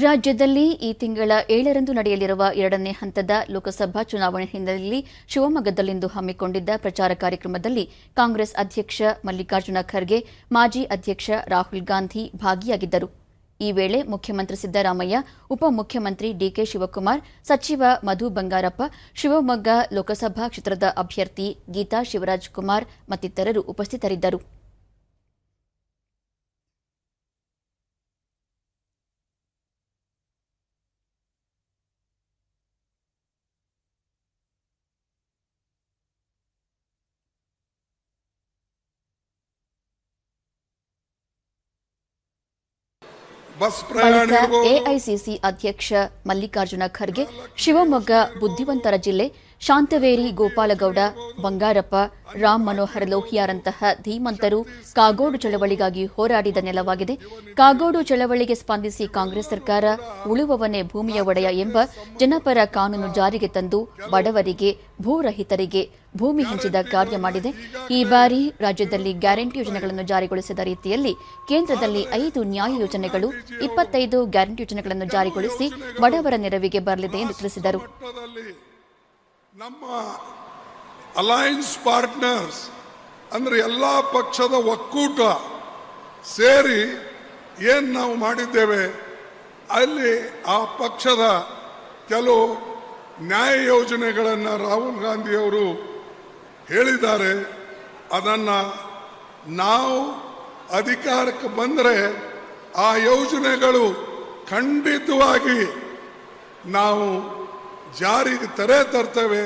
ರಾಜ್ಯದಲ್ಲಿ ಈ ತಿಂಗಳ ಏಳರಂದು ನಡೆಯಲಿರುವ ಎರಡನೇ ಹಂತದ ಲೋಕಸಭಾ ಚುನಾವಣೆ ಹಿನ್ನೆಲೆಯಲ್ಲಿ ಶಿವಮೊಗ್ಗದಲ್ಲಿಂದು ಹಮ್ಮಿಕೊಂಡಿದ್ದ ಪ್ರಚಾರ ಕಾರ್ಯಕ್ರಮದಲ್ಲಿ ಕಾಂಗ್ರೆಸ್ ಅಧ್ಯಕ್ಷ ಮಲ್ಲಿಕಾರ್ಜುನ ಖರ್ಗೆ, ಮಾಜಿ ಅಧ್ಯಕ್ಷ ರಾಹುಲ್ ಗಾಂಧಿ ಭಾಗಿಯಾಗಿದ್ದರು. ಈ ವೇಳೆ ಮುಖ್ಯಮಂತ್ರಿ ಸಿದ್ದರಾಮಯ್ಯ ಉಪಮುಖ್ಯಮಂತ್ರಿ ಡಿಕೆ ಶಿವಕುಮಾರ್, ಸಚಿವ ಮಧು ಬಂಗಾರಪ್ಪ, ಶಿವಮೊಗ್ಗ ಲೋಕಸಭಾ ಕ್ಷೇತ್ರದ ಅಭ್ಯರ್ಥಿ ಗೀತಾ ಶಿವರಾಜ್ ಕುಮಾರ್ ಮತ್ತಿತರರು ಉಪಸ್ಥಿತರಿದ್ದರು. ಬಳಿಕ ಎಐಸಿಸಿ ಅಧ್ಯಕ್ಷ ಮಲ್ಲಿಕಾರ್ಜುನ ಖರ್ಗೆ ಶಿವಮೊಗ್ಗ ಬುದ್ಧಿವಂತರ ಜಿಲ್ಲೆ ಶಾಂತವೇರಿ ಗೋಪಾಲಗೌಡ, ಬಂಗಾರಪ್ಪ, ರಾಮ್ ಮನೋಹರ್ ಲೋಹಿಯಾರಂತಹ ಧೀಮಂತರು ಕಾಗೋಡು ಚಳವಳಿಗಾಗಿ ಹೋರಾಡಿದ ನೆಲವಾಗಿದೆ. ಕಾಗೋಡು ಚಳವಳಿಗೆ ಸ್ಪಂದಿಸಿ ಕಾಂಗ್ರೆಸ್ ಸರ್ಕಾರ ಉಳುವವನೇ ಭೂಮಿಯ ಒಡೆಯ ಎಂಬ ಜನಪರ ಕಾನೂನು ಜಾರಿಗೆ ತಂದು ಬಡವರಿಗೆ, ಭೂರಹಿತರಿಗೆ ಭೂಮಿ ಹಂಚಿದ ಕಾರ್ಯ ಮಾಡಿದೆ. ಈ ಬಾರಿ ರಾಜ್ಯದಲ್ಲಿ ಗ್ಯಾರಂಟಿ ಯೋಜನೆಗಳನ್ನು ಜಾರಿಗೊಳಿಸಿದ ರೀತಿಯಲ್ಲಿ ಕೇಂದ್ರದಲ್ಲಿ ಐದು ನ್ಯಾಯ ಯೋಜನೆಗಳು, ಇಪ್ಪತ್ತೈದು ಗ್ಯಾರಂಟಿ ಯೋಜನೆಗಳನ್ನು ಜಾರಿಗೊಳಿಸಿ ಬಡವರ ನೆರವಿಗೆ ಬರಲಿದೆ ಎಂದು ತಿಳಿಸಿದರು. ನಮ್ಮ ಅಲಯನ್ಸ್ ಪಾರ್ಟ್ನರ್ಸ್ ಅಂದ್ರೆ ಎಲ್ಲ ಪಕ್ಷದ ಒಕ್ಕೂಟ ಸೇರಿ ಏನು ನಾವು ಮಾಡಿದ್ದೇವೆ, ಅಲ್ಲಿ ಆ ಪಕ್ಷದ ಕೆಲವು ನ್ಯಾಯ ಯೋಜನೆಗಳನ್ನು ರಾಹುಲ್ ಗಾಂಧಿಯವರು ಹೇಳಿದ್ದಾರೆ. ಅದನ್ನು ನಾವು ಅಧಿಕಾರಕ್ಕೆ ಬಂದರೆ ಆ ಯೋಜನೆಗಳು ಖಂಡಿತವಾಗಿ ನಾವು ಜಾರಿಗೆ ತರೆ ತರ್ತೇವೆ.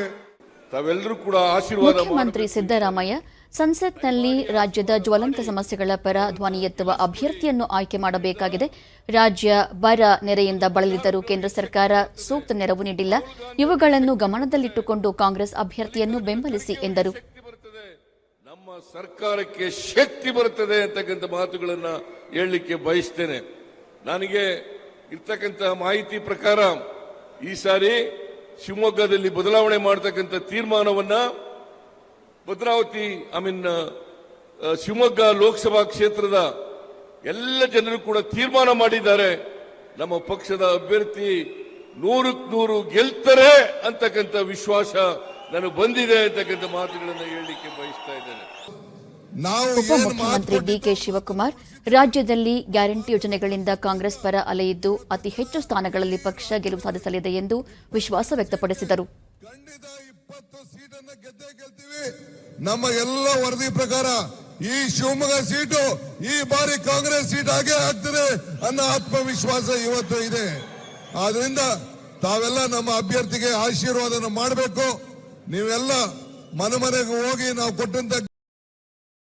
ತಾವೆಲ್ಲರೂ ಕೂಡ ಆಶೀರ್ವಾದ ಮುಖ್ಯಮಂತ್ರಿ ಸಿದ್ದರಾಮಯ್ಯ ಸಂಸತ್ನಲ್ಲಿ ರಾಜ್ಯದ ಜ್ವಲಂತ ಸಮಸ್ಯೆಗಳ ಪರ ಧ್ವನಿ ಎತ್ತುವ ಅಭ್ಯರ್ಥಿಯನ್ನು ಆಯ್ಕೆ ಮಾಡಬೇಕಾಗಿದೆ. ರಾಜ್ಯ ಬರ ನೆರೆಯಿಂದ ಬಳಲಿದ್ದರೂ ಕೇಂದ್ರ ಸರ್ಕಾರ ಸೂಕ್ತ ನೆರವು ನೀಡಿಲ್ಲ. ಇವುಗಳನ್ನು ಗಮನದಲ್ಲಿಟ್ಟುಕೊಂಡು ಕಾಂಗ್ರೆಸ್ ಅಭ್ಯರ್ಥಿಯನ್ನು ಬೆಂಬಲಿಸಿ ಎಂದರು. ನಮ್ಮ ಸರ್ಕಾರಕ್ಕೆ ಶಕ್ತಿ ಬರುತ್ತದೆ ಅಂತಕ್ಕಂಥ ಮಾತುಗಳನ್ನು ಹೇಳಲಿಕ್ಕೆ ಬಯಸ್ತೇನೆ. ನನಗೆ ಇರ್ತಕ್ಕಂತಹ ಮಾಹಿತಿ ಪ್ರಕಾರ ಈ ಸಾರಿ ಶಿವಮೊಗ್ಗದಲ್ಲಿ ಬದಲಾವಣೆ ಮಾಡತಕ್ಕಂಥ ತೀರ್ಮಾನವನ್ನ ಭದ್ರಾವತಿ ಐ ಮೀನ್ ಶಿವಮೊಗ್ಗ ಲೋಕಸಭಾ ಕ್ಷೇತ್ರದ ಎಲ್ಲ ಜನರು ಕೂಡ ತೀರ್ಮಾನ ಮಾಡಿದ್ದಾರೆ. ನಮ್ಮ ಪಕ್ಷದ ಅಭ್ಯರ್ಥಿ ನೂರಕ್ಕೆ ನೂರು ಗೆಲ್ತಾರೆ ಅಂತಕ್ಕಂಥ ವಿಶ್ವಾಸ ನನಗೆ ಬಂದಿದೆ ಅಂತಕ್ಕಂಥ ಮಾತುಗಳನ್ನು ಹೇಳಲಿಕ್ಕೆ ಬಯಸ್ತಾ ಇದ್ದೇನೆ. ಉಪಮುಖ್ಯಮಂತ್ರಿ ಡಿಕೆ ಶಿವಕುಮಾರ್ ರಾಜ್ಯದಲ್ಲಿ ಗ್ಯಾರಂಟಿ ಯೋಜನೆಗಳಿಂದ ಕಾಂಗ್ರೆಸ್ ಪರ ಅಲೆಯಿದ್ದು ಅತಿ ಹೆಚ್ಚು ಸ್ಥಾನಗಳಲ್ಲಿ ಪಕ್ಷ ಗೆಲುವು ಸಾಧಿಸಲಿದೆ ಎಂದು ವಿಶ್ವಾಸ ವ್ಯಕ್ತಪಡಿಸಿದರು. ನಮ್ಮ ಎಲ್ಲ ವರದಿ ಪ್ರಕಾರ ಈ ಶಿವಮೊಗ್ಗ ಸೀಟು ಈ ಬಾರಿ ಕಾಂಗ್ರೆಸ್ ಸೀಟ್ ಹಾಗೆ ಆಗ್ತದೆ ಅನ್ನೋ ಆತ್ಮವಿಶ್ವಾಸ ಇವತ್ತು ಇದೆ. ಆದ್ರಿಂದ ತಾವೆಲ್ಲ ನಮ್ಮ ಅಭ್ಯರ್ಥಿಗೆ ಆಶೀರ್ವಾದನ ಮಾಡಬೇಕು. ನೀವೆಲ್ಲ ಮನೆ ಮನೆಗೆ ಹೋಗಿ ನಾವು ಕೊಟ್ಟಂತ